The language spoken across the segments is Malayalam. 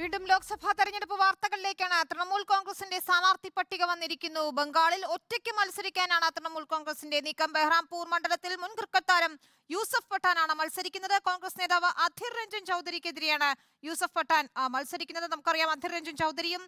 വീണ്ടും ലോക്സഭാ തെരഞ്ഞെടുപ്പ് വാർത്തകളിലേക്കാണ്. തൃണമൂൽ കോൺഗ്രസിന്റെ സ്ഥാനാർത്ഥി പട്ടിക വന്നിരിക്കുന്നു. ബംഗാളിൽ ഒറ്റയ്ക്ക് മത്സരിക്കാനാണ് തൃണമൂൽ കോൺഗ്രസിന്റെ നീക്കം. ബെഹ്റാംപൂർ മണ്ഡലത്തിൽ മുൻ ക്രിക്കറ്റ് താരം യൂസഫ് പഠാനാണ് മത്സരിക്കുന്നത്. കോൺഗ്രസ് നേതാവ് അധിർ രഞ്ജൻ ചൗധരിക്കെതിരെയാണ് യൂസഫ് പഠാൻ മത്സരിക്കുന്നത്. നമുക്കറിയാം അധിർ രഞ്ജൻ ചൗധരിയും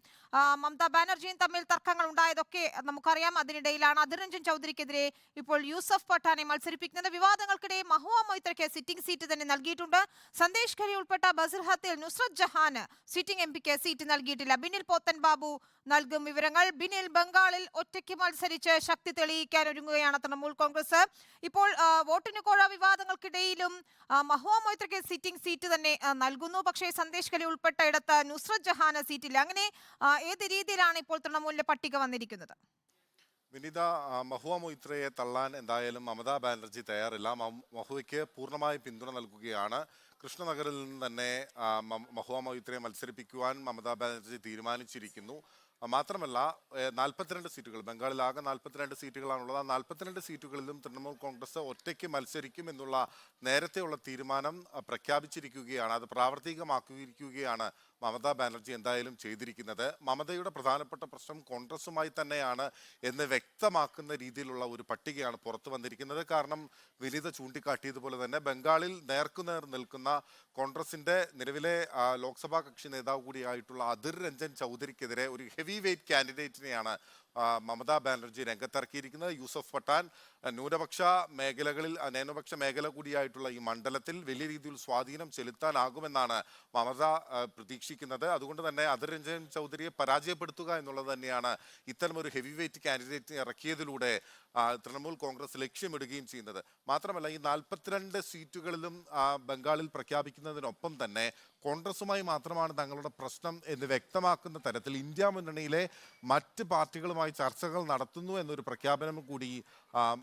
മമതാ ബാനർജിയും തമ്മിൽ തർക്കങ്ങൾ ഉണ്ടായതൊക്കെ നമുക്കറിയാം. അതിനിടയിലാണ് അധിർ രഞ്ജൻ ചൗധരിക്കെതിരെ ഇപ്പോൾ യൂസഫ് പഠാനെ മത്സരിപ്പിക്കുന്നത്. വിവാദങ്ങൾക്കിടെ മഹുവ മൊയ്ത്രയ്ക്ക് സിറ്റിംഗ് സീറ്റ് തന്നെ നൽകിയിട്ടുണ്ട്. സന്ദേശ് ഖരി ഉൾപ്പെട്ട ബസിർഹത്തിൽ നുസ്രത് ജഹാന് സിറ്റിംഗ് എം പിക്ക് സീറ്റ് നൽകിയിട്ടില്ല. ബിനിൽ പോത്തൻ ബാബു നൽകും വിവരങ്ങൾ. ബിനിൽ ബംഗാളിൽ ഒറ്റയ്ക്ക് മത്സരിച്ച് ശക്തി തെളിയിക്കാൻ ഒരുങ്ങുകയാണ് തൃണമൂൽ കോൺഗ്രസ്. ഇപ്പോൾ വോട്ടിന് കോഴ വിവാദങ്ങൾക്കിടയിലും മഹുവ മൊയ്ത്രയ്ക്ക് സിറ്റിംഗ് സീറ്റ് തന്നെ നൽകുന്നു. പക്ഷേ സന്ദേശ് കലി ഉൾപ്പെട്ട ഇടത്ത് നുസ്രത് ജഹാന സീറ്റില്ല. അങ്ങനെ ഏത് രീതിയിലാണ് ഇപ്പോൾ തൃണമൂലിന്റെ പട്ടിക വന്നിരിക്കുന്നത്? വിനിത മഹുവ മൊയ്ത്രയെ തള്ളാൻ എന്തായാലും മമതാ ബാനർജി തയ്യാറില്ല. മഹുവയ്ക്ക് പൂർണമായി പിന്തുണ നൽകുകയാണ് കൃഷ്ണനഗറിൽ നിന്ന് തന്നെ മഹുവ മത്സരിപ്പിക്കുവാൻ മമതാ ബാനർജി തീരുമാനിച്ചിരിക്കുന്നു. മാത്രമല്ല നാൽപ്പത്തിരണ്ട് സീറ്റുകൾ ബംഗാളിൽ ആകെ നാൽപ്പത്തിരണ്ട് സീറ്റുകളാണുള്ളത്. ആ നാൽപ്പത്തിരണ്ട് സീറ്റുകളിലും തൃണമൂൽ കോൺഗ്രസ് ഒറ്റയ്ക്ക് മത്സരിക്കും എന്നുള്ള നേരത്തെയുള്ള തീരുമാനം പ്രഖ്യാപിച്ചിരിക്കുകയാണ്. അത് പ്രാവർത്തികമാക്കിയിരിക്കുകയാണ് മമതാ ബാനർജി എന്തായാലും ചെയ്തിരിക്കുന്നത്. മമതയുടെ പ്രധാനപ്പെട്ട പ്രശ്നം കോൺഗ്രസുമായി തന്നെയാണ് എന്ന് വ്യക്തമാക്കുന്ന രീതിയിലുള്ള ഒരു പട്ടികയാണ് പുറത്തു വന്നിരിക്കുന്നത്. കാരണം വിനീത ചൂണ്ടിക്കാട്ടിയതുപോലെ തന്നെ ബംഗാളിൽ നേർക്കുനേർ നിൽക്കുന്ന കോൺഗ്രസിന്റെ നിലവിലെ ലോക്സഭാ കക്ഷി നേതാവ് കൂടിയായിട്ടുള്ള അതിർ രഞ്ജൻ ചൗധരിക്കെതിരെ ഒരു ഹെവി വെയിറ്റ് കാൻഡിഡേറ്റിനെയാണ് മമതാ ബാനർജി രംഗത്തിറക്കിയിരിക്കുന്നത് യൂസഫ് പട്ടാൻ. ന്യൂനപക്ഷ മേഖലകളിൽ ന്യൂനപക്ഷ മേഖല കൂടിയായിട്ടുള്ള ഈ മണ്ഡലത്തിൽ വലിയ രീതിയിൽ സ്വാധീനം ചെലുത്താനാകുമെന്നാണ് മമത പ്രതീക്ഷിക്കുന്നത്. അതുകൊണ്ട് തന്നെ അതിർ രഞ്ജൻ ചൗധരിയെ പരാജയപ്പെടുത്തുക എന്നുള്ളത് തന്നെയാണ് ഇത്തരം ഒരു ഹെവി വെയിറ്റ് കാൻഡിഡേറ്റിനെ ഇറക്കിയതിലൂടെ തൃണമൂൽ കോൺഗ്രസ് ലക്ഷ്യമിടുകയും ചെയ്യുന്നത്. മാത്രമല്ല ഈ നാൽപ്പത്തിരണ്ട് സീറ്റുകളിലും ബംഗാളിൽ പ്രഖ്യാപിക്കുന്നതിനൊപ്പം തന്നെ കോൺഗ്രസുമായി മാത്രമാണ് തങ്ങളുടെ പ്രശ്നം എന്ന് വ്യക്തമാക്കുന്ന തരത്തിൽ ഇന്ത്യ മുന്നണിയിലെ മറ്റ് പാർട്ടികളുമായി ചർച്ചകൾ നടത്തുന്നു എന്നൊരു പ്രഖ്യാപനം കൂടി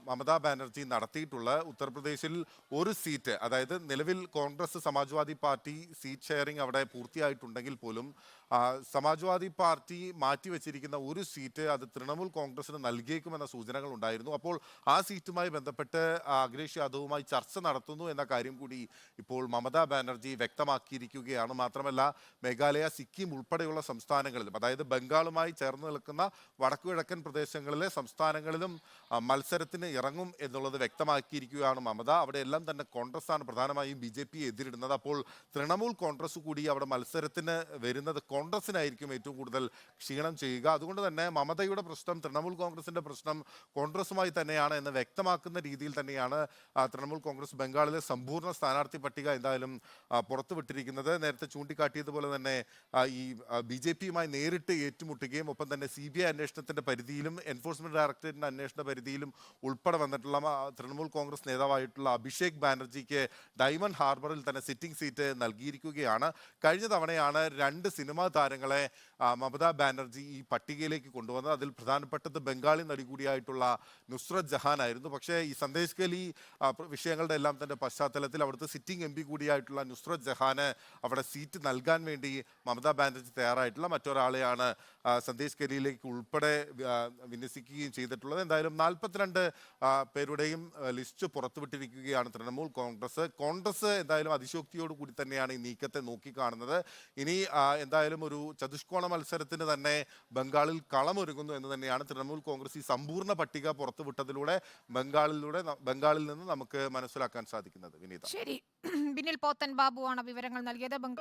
മമതാ ബാനർജി നടത്തിയിട്ടുള്ള ഉത്തർപ്രദേശിൽ ഒരു സീറ്റ് അതായത് നിലവിൽ Congress Samajwadi party seat sharing അവിടെ പൂർത്തിയായിട്ടുണ്ടെങ്കിൽ പോലും സമാജ്വാദി പാർട്ടി മാറ്റിവെച്ചിരിക്കുന്ന ഒരു സീറ്റ് അത് തൃണമൂൽ കോൺഗ്രസിന് നൽകിയേക്കുമെന്ന സൂചനകൾ ഉണ്ടായിരുന്നു. അപ്പോൾ ആ സീറ്റുമായി ബന്ധപ്പെട്ട് അഖിലേഷ് യാദവുമായി ചർച്ച നടത്തുന്നു എന്ന കാര്യം കൂടി ഇപ്പോൾ മമതാ ബാനർജി വ്യക്തമാക്കിയിരിക്കുകയാണ്. മാത്രമല്ല മേഘാലയ സിക്കിം ഉൾപ്പെടെയുള്ള സംസ്ഥാനങ്ങളിലും അതായത് ബംഗാളുമായി ചേർന്ന് നിൽക്കുന്ന വടക്കുകിഴക്കൻ പ്രദേശങ്ങളിലെ സംസ്ഥാനങ്ങളിലും മത്സരത്തിന് ഇറങ്ങും എന്നുള്ളത് വ്യക്തമാക്കിയിരിക്കുകയാണ് മമത. അവിടെയെല്ലാം തന്നെ കോൺഗ്രസ്സാണ് പ്രധാനമായും ബി ജെ പി എതിരിടുന്നത്. അപ്പോൾ തൃണമൂൽ കോൺഗ്രസ് കൂടി അവിടെ മത്സരത്തിന് വരുന്നത് കോൺഗ്രസിനായിരിക്കും ഏറ്റവും കൂടുതൽ ക്ഷീണം ചെയ്യുക. അതുകൊണ്ട് തന്നെ മമതയുടെ പ്രശ്നം തൃണമൂൽ കോൺഗ്രസിന്റെ പ്രശ്നം കോൺഗ്രസുമായി തന്നെയാണ് എന്ന് വ്യക്തമാക്കുന്ന രീതിയിൽ തന്നെയാണ് തൃണമൂൽ കോൺഗ്രസ് ബംഗാളിലെ സമ്പൂർണ സ്ഥാനാർത്ഥി പട്ടിക എന്തായാലും പുറത്തുവിട്ടിരിക്കുന്നത്. നേരത്തെ ചൂണ്ടിക്കാട്ടിയതുപോലെ തന്നെ ഈ ബി ജെ പിയുമായി നേരിട്ട് ഏറ്റുമുട്ടുകയും ഒപ്പം തന്നെ സി ബി ഐ അന്വേഷണത്തിന്റെ പരിധിയിലും എൻഫോഴ്സ്മെന്റ് ഡയറക്ടറേറ്റിന്റെ അന്വേഷണ പരിധിയിലും ഉൾപ്പെടെ വന്നിട്ടുള്ള തൃണമൂൽ കോൺഗ്രസ് നേതാവായിട്ടുള്ള അഭിഷേക് ബാനർജിക്ക് ഡയമണ്ട് ഹാർബറിൽ തന്നെ സിറ്റിംഗ് സീറ്റ് നൽകിയിരിക്കുകയാണ്. കഴിഞ്ഞ തവണയാണ് രണ്ട് സിനിമാ താരങ്ങളെ മമതാ ബാനർജി ഈ പട്ടികയിലേക്ക് കൊണ്ടുവന്നത്. അതിൽ പ്രധാനപ്പെട്ടത് ബംഗാളി നടി കൂടിയായിട്ടുള്ള നുസ്രത് ജഹാൻ ആയിരുന്നു. പക്ഷേ ഈ സന്ദേശ് കലി വിഷയങ്ങളുടെ എല്ലാം തന്നെ പശ്ചാത്തലത്തിൽ അവിടുത്തെ സിറ്റിംഗ് എം പി കൂടിയായിട്ടുള്ള നുസ്രത് ജഹാന് അവിടെ സീറ്റ് നൽകാൻ വേണ്ടി മമതാ ബാനർജി തയ്യാറായിട്ടുള്ള മറ്റൊരാളെയാണ് സന്ദേശ് കലിയിലേക്ക് ഉൾപ്പെടെ വിന്യസിക്കുകയും ചെയ്തിട്ടുള്ളത്. എന്തായാലും നാൽപ്പത്തിരണ്ട് പേരുടെയും ലിസ്റ്റ് പുറത്തുവിട്ടിരിക്കുകയാണ് തൃണമൂൽ കോൺഗ്രസ്. കോൺഗ്രസ് എന്തായാലും അതിശോക്തിയോട് കൂടി തന്നെയാണ് ഈ നീക്കത്തെ നോക്കിക്കാണുന്നത്. ഇനി എന്തായാലും ഒരു ചതുഷ്കോണ മത്സരത്തിന് തന്നെ ബംഗാളിൽ കളമൊരുങ്ങുന്നു എന്ന് തന്നെയാണ് തൃണമൂൽ കോൺഗ്രസ് ഈ സമ്പൂർണ പട്ടിക പുറത്തുവിട്ടതിലൂടെ ബംഗാളിലൂടെ ബംഗാളിൽ നിന്ന് നമുക്ക് മനസ്സിലാക്കാൻ സാധിക്കുന്നത്. വിനീത. ശരി. ബിനിൽ പോത്തൻ ബാബുവാണ് വിവരങ്ങൾ നൽകിയത്. ബംഗ-